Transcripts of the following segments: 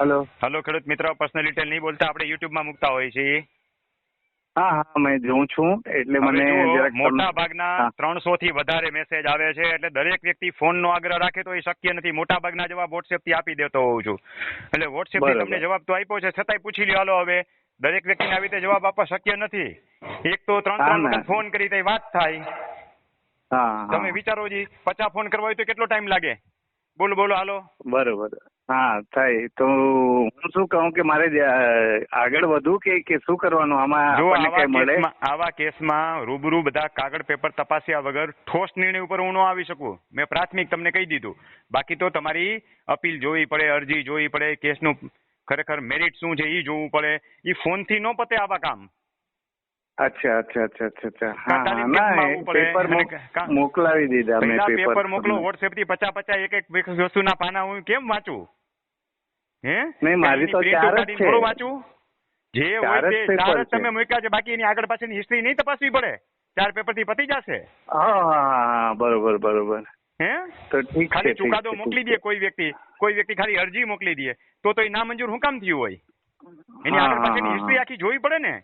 Hello hello ખેડૂત મિત્ર personal detail નહીં બોલતા આપણે યુટ્યુબમાં મૂકતા હોઈએ છીએ. હા હા મેં જોઉં છું. એટલે મને મોટા ભાગના ત્રણસો થી વધારે મેસેજ આવે છે એટલે દરેક વ્યક્તિ ફોન નો આગ્રહ રાખે તો એ શક્ય નથી. મોટા ભાગના જવાબ વોટ્સએપથી આપી દેતો હોઉં છું. એટલે વોટ્સએપથી તમને જવાબ તો આપ્યો છે છતાંય પૂછી લ્યો હાલો હવે. દરેક વ્યક્તિને આવી રીતે જવાબ આપવા શક્ય નથી. એક તો ત્રણ ત્રણ વખત ફોન કરી તો વાત થાય. તમે વિચારો જી પચાસ ફોન કરવા હોય તો કેટલો ટાઈમ લાગે? બોલો બોલો હાલો. બરોબર. હા થાય. તો હું શું કહું કે મારે આગળ વધવું કે કે શું કરવાનું? આમાં આપણને કઈ મળે? આવા કેસમાં રૂબરૂ બધા કાગળ પેપર તપાસ્યા વગર ઠોસ નિર્ણય ઉપર હું ન આવી શકું. મેં પ્રાથમિક તમને કહી દીધું. બાકી તો તમારી અપીલ જોવી પડે અરજી જોવી પડે કેસનું ખરેખર મેરિટ શું છે એ જોવું પડે. એ ફોનથી ન પતે આવા કામ. અચ્છા અચ્છા અચ્છા અચ્છા અચ્છા. હા ના પેપર મોકલાવી દીધા મેં પેપર મોકલો વોટ્સએપથી પચાસ પચાસ એક એક વસ્તુના પાના હું કેમ વાંચું? હે? નહીં, મારી તો ચાર જ છે. થોડું વાંચું? જે હોય તે પેપર ચાર જ તમે મૂક્યા છે બાકી એની આગળ પાછળની હિસ્ટ્રી નહીં તપાસવી પડે. ચાર પેપરથી પતી જશે. હા હા બરોબર બરોબર. હે? તો ઠીક ખાલી ચુકાદો મોકલી દે કોઈ વ્યક્તિ કોઈ વ્યક્તિ ખાલી અરજી મોકલી દે તો તો એ નામંજૂર હું કામ થયું હોય? એની આગળ પાછળની હિસ્ટ્રી આખી જોવી પડે ને?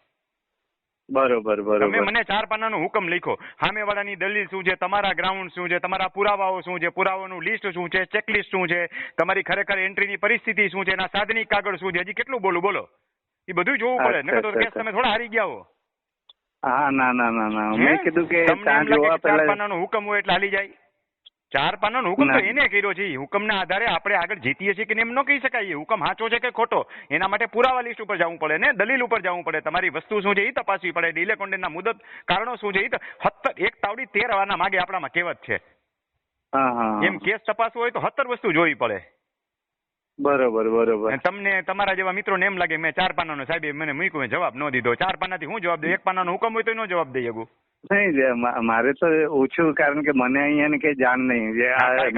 બરોબર તમે મને ચાર પાનાનો હુકમ લખો સામેવાળાની દલીલ શું છે તમારા ગ્રાઉન્ડ શું છે તમારા પુરાવાઓ શું છે પુરાવાનું લિસ્ટ શું છે ચેકલિસ્ટ શું છે તમારી ખરેખર એન્ટ્રીની પરિસ્થિતિ શું છે એના સાધનિક કાગળ શું છે હજી કેટલું બોલું બોલો. એ બધું જોવું પડે. નકર તો કેસ તમે થોડા હારી ગયા હો. હા ના ના ના ના. મેં કીધું કે ચાર પાના પાનાનો હુકમ હોય એટલે હાલી જાય? ચાર પાનાનો હુકમ તો એને કર્યો છે. હુકમ હુકમના આધારે આપણે આગળ જીતીએ છીએ કે એમ ન કહી શકાય. એ હુકમ સાચો છે કે ખોટો? એના માટે પુરાવા લિસ્ટ ઉપર જવું પડે ને? દલીલ ઉપર જવું પડે. તમારી વસ્તુ શું છે એ તપાસવી પડે. ડીલે કોન્ડેનના મુદત કારણો શું છે એ સત્તર એક તાવડી તેર વાના માગે આપણામાં કહેવત છે. એમ કેસ તપાસવો હોય તો સત્તર વસ્તુ જોવી પડે. બરોબર બરોબર. તમને તમારા જેવા મિત્રોને એમ લાગે મેં ચાર પાનાનો સાહેબ મને મૂક્યું જવાબ ન દીધો. ચાર પાનાથી હું જવાબ દઉં? એક પાનાનો હુકમ હોય તો નો જવાબ દઈ શકું. નહીં મારે તો ઓછું કારણ કે મને અહીંયા કઈ જાણ નહીં. જે આ.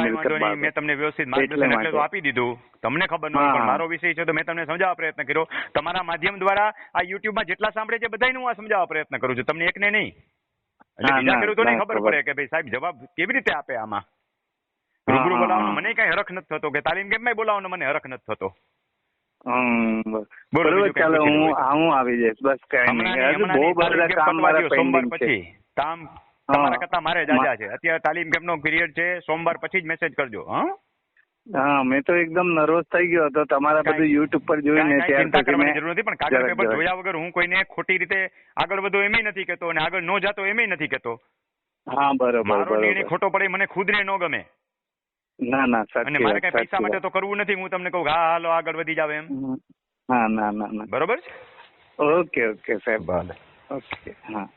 મેં તમને વ્યવસ્થિત માર્ગદર્શન એટલે તો આપી દીધું. તમને ખબર ન હોય પણ મારો વિષય છે તો મેં તમને સમજાવવા પ્રયત્ન કર્યો. તમારા માધ્યમ દ્વારા આ યુટ્યુબમાં જેટલા સાંભળે છે બધાને હું આ સમજાવવા પ્રયત્ન કરું છું. તમને એકને નહીં. એટલે બીજા ખેડૂતોને ખબર. પડે કે ભાઈ સાહેબ જવાબ કેવી રીતે આપે આમાં? રૂબરૂ બોલાવવાનો મને કઈ હરખ નથી થતો કે તાલીમ કેમ્પમાં બોલાવવાનો મને હરખ નથી થતો? બરોબર ચાલો હું હું આવી જઈશ. બસ કઈ નહીં. બહુ બધા કામ મારા સોમવાર પછી. કામ. તમારા કરતા મારે જાજા છે. અત્યારે તાલીમ કેમ્પનો પીરિયડ છે? સોમવાર પછી જ મેસેજ કરજો હા? હા મેં તો એકદમ નર્વસ થઈ ગયો હતો. તમારા બધું યુટ્યુબ પર જોઈને ચિંતા કરવાની જરૂર નથી પણ કાગળ પેપર જોયા વગર હું કોઈને ખોટી રીતે આગળ વધો એમય નથી કહેતો અને આગળ નો જાતો એમય નથી કહેતો. હા બરોબર મારો નિર્ણય ખોટો પડે મને ખુદને ન ગમે. ના ના અને સાચી મારે કઈ પૈસા માટે તો કરવું નથી હું તમને કહું હા હાલો આગળ વધી જાવ એમ. હા ના ના ના બરોબર છે? ઓકે ઓકે સાહેબ. ભલે ઓકે હા.